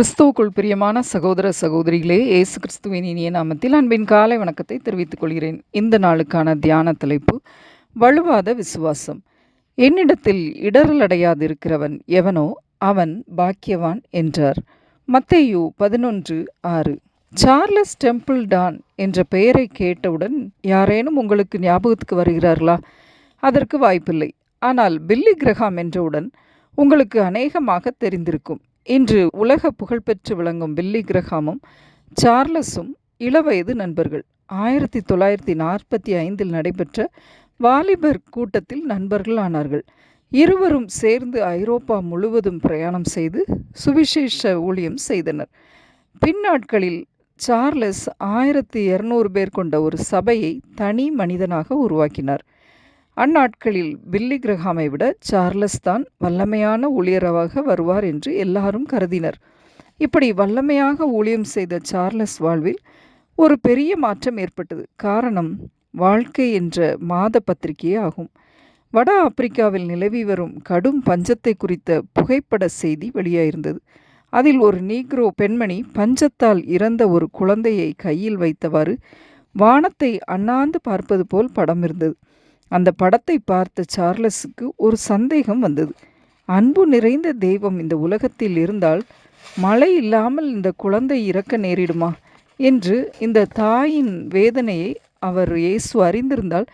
கிறிஸ்துவுக்குள் பிரியமான சகோதர சகோதரிகளே இயேசு கிறிஸ்துவின் இனிய நாமத்தில் அன்பின் காலை வணக்கத்தை தெரிவித்துக் கொள்கிறேன். இந்த நாளுக்கான தியான தலைப்பு வலுவாத விசுவாசம். என்னிடத்தில் இடரலடையாதிருக்கிறவன் எவனோ அவன் பாக்கியவான் என்றார். மத்தேயு பதினொன்று ஆறு. சார்லஸ் டெம்பிள் டான் என்ற பெயரை கேட்டவுடன் யாரேனும் உங்களுக்கு ஞாபகத்துக்கு வருகிறார்களா? அதற்கு வாய்ப்பில்லை. ஆனால் பில்லி கிரகாம் என்றவுடன் உங்களுக்கு அநேகமாக தெரிந்திருக்கும். இன்று உலக புகழ்பெற்று விளங்கும் பில்லி கிரகாமும் சார்லஸும் இளவயது நண்பர்கள். ஆயிரத்தி தொள்ளாயிரத்தி நாற்பத்தி ஐந்தில் நடைபெற்ற வாலிபர் கூட்டத்தில் நண்பர்கள் ஆனார்கள். இருவரும் சேர்ந்து ஐரோப்பா முழுவதும் பிரயாணம் செய்து சுவிசேஷ ஊழியம் செய்தனர். பின்னாட்களில் சார்லஸ் ஆயிரத்தி இரநூறு பேர் கொண்ட ஒரு சபையை தனி மனிதனாக உருவாக்கினார். அந்நாட்களில் பில்லி கிரஹாமை விட சார்லஸ் தான் வல்லமையான ஊழியராக வருவார் என்று எல்லாரும் கருதினர். இப்படி வல்லமையாக ஊழியம் செய்த சார்லஸ் வாழ்வில் ஒரு பெரிய மாற்றம் ஏற்பட்டது. காரணம் வாழ்க்கை என்ற மாத பத்திரிகையே ஆகும். வட ஆப்பிரிக்காவில் நிலவி வரும் கடும் பஞ்சத்தை குறித்த புகைப்பட செய்தி வெளியாயிருந்தது. அதில் ஒரு நீக்ரோ பெண்மணி பஞ்சத்தால் இறந்த ஒரு குழந்தையை கையில் வைத்தவாறு வானத்தை அண்ணாந்து பார்ப்பது போல் படம் இருந்தது அந்த படத்தை பார்த்த சார்லஸுக்கு ஒரு சந்தேகம் வந்தது. அன்பு நிறைந்த தெய்வம் இந்த உலகத்தில் இருந்தால் மழை இல்லாமல் இந்த குழந்தை இறக்க நேரிடுமா? என்று இந்த தாயின் வேதனையை அவர் இயேசு அறிந்திருந்தால்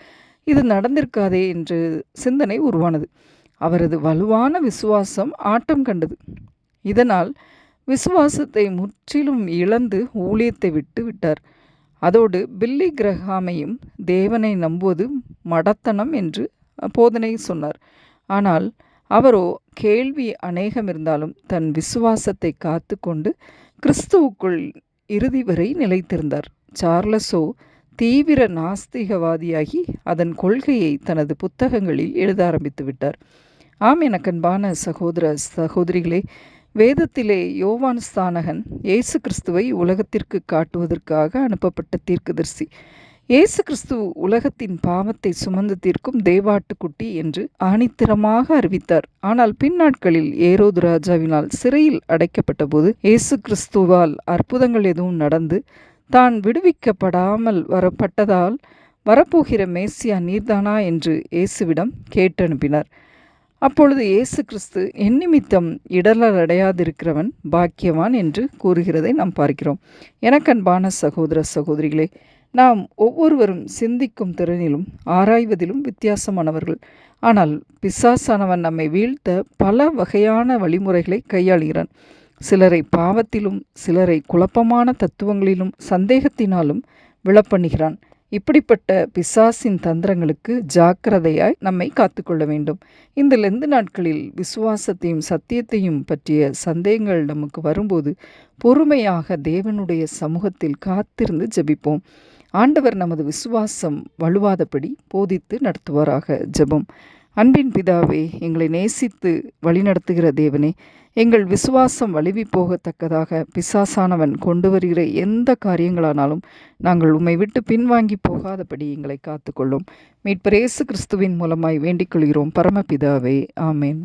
இது நடந்திருக்காதே என்று சிந்தனை உருவானது. அவரது வலுவான விசுவாசம் ஆட்டம் கண்டது. இதனால் விசுவாசத்தை முற்றிலும் இழந்து ஊழியத்தை விட்டு விட்டார். அதோடு பில்லி கிரஹாமையும் தேவனை நம்புவது மடத்தனம் என்று போதனை சொன்னார். ஆனால் அவரோ கேள்வி அநேகம் இருந்தாலும் தன் விசுவாசத்தை காத்து கொண்டு கிறிஸ்துவுக்குள் இறுதி வரை நிலைத்திருந்தார். சார்லஸோ தீவிர நாஸ்திகவாதியாகி அதன் கொள்கையை தனது புத்தகங்களில் எழுத ஆரம்பித்து விட்டார். ஆம் எனக்கன்பான சகோதர சகோதரிகளே வேதத்திலே யோவான் ஸ்தானகன் இயேசு கிறிஸ்துவை உலகத்திற்கு காட்டுவதற்காக அனுப்பப்பட்ட தீர்க்கதரிசி. இயேசு கிறிஸ்து உலகத்தின் பாவத்தை சுமந்து தீர்க்கும் தேவாட்டுக்குட்டி என்று ஆணித்திரமாக அறிவித்தார். ஆனால் பின்னாட்களில் ஏரோது ராஜாவினால் சிறையில் அடைக்கப்பட்ட போது இயேசு கிறிஸ்துவால் அற்புதங்கள் எதுவும் நடந்து தான் விடுவிக்கப்படாமல் வரப்பட்டதால் வரப்போகிற மேசியா நீர்தானா என்று இயேசுவிடம் கேட்டனுப்பினார். அப்பொழுது இயேசு கிறிஸ்து என் நிமித்தம் இடலர் அடையாதிருக்கிறவன் பாக்கியவான் என்று கூறுகிறதை நாம் பார்க்கிறோம். எனக்கன்பான சகோதர சகோதரிகளே நாம் ஒவ்வொருவரும் சிந்திக்கும் திறனிலும் ஆராய்வதிலும் வித்தியாசமானவர்கள். ஆனால் பிசாசானவன் நம்மை வீழ்த்த பல வகையான வழிமுறைகளை கையாளுகிறான். சிலரை பாவத்திலும் சிலரை குழப்பமான தத்துவங்களிலும் சந்தேகத்தினாலும் விழப்பண்ணுகிறான். இப்படிப்பட்ட பிசாசின் தந்திரங்களுக்கு ஜாக்கிரதையாய் நம்மை காத்துக்கொள்ள வேண்டும். இந்த லெந்து நாட்களில் விசுவாசத்தையும் சத்தியத்தையும் பற்றிய சந்தேகங்கள் நமக்கு வரும்போது பொறுமையாக தேவனுடைய சமூகத்தில் காத்திருந்து ஜெபிப்போம். ஆண்டவர் நமது விசுவாசம் வலுவாதபடி போதித்து நடத்துவாராக ஜெபம். அன்பின் பிதாவே எங்களை நேசித்து வழிநடத்துகிற தேவனே எங்கள் விசுவாசம் வலிவி போகத்தக்கதாக பிசாசானவன் கொண்டு வருகிற எந்த காரியங்களானாலும் நாங்கள் உம்மை விட்டு பின்வாங்கி போகாதபடி எங்களை காத்துக்கொள்ளும். மீட்பரேசு கிறிஸ்துவின் மூலமாய் வேண்டிக் கொள்கிறோம். பரமபிதாவே ஆமேன்.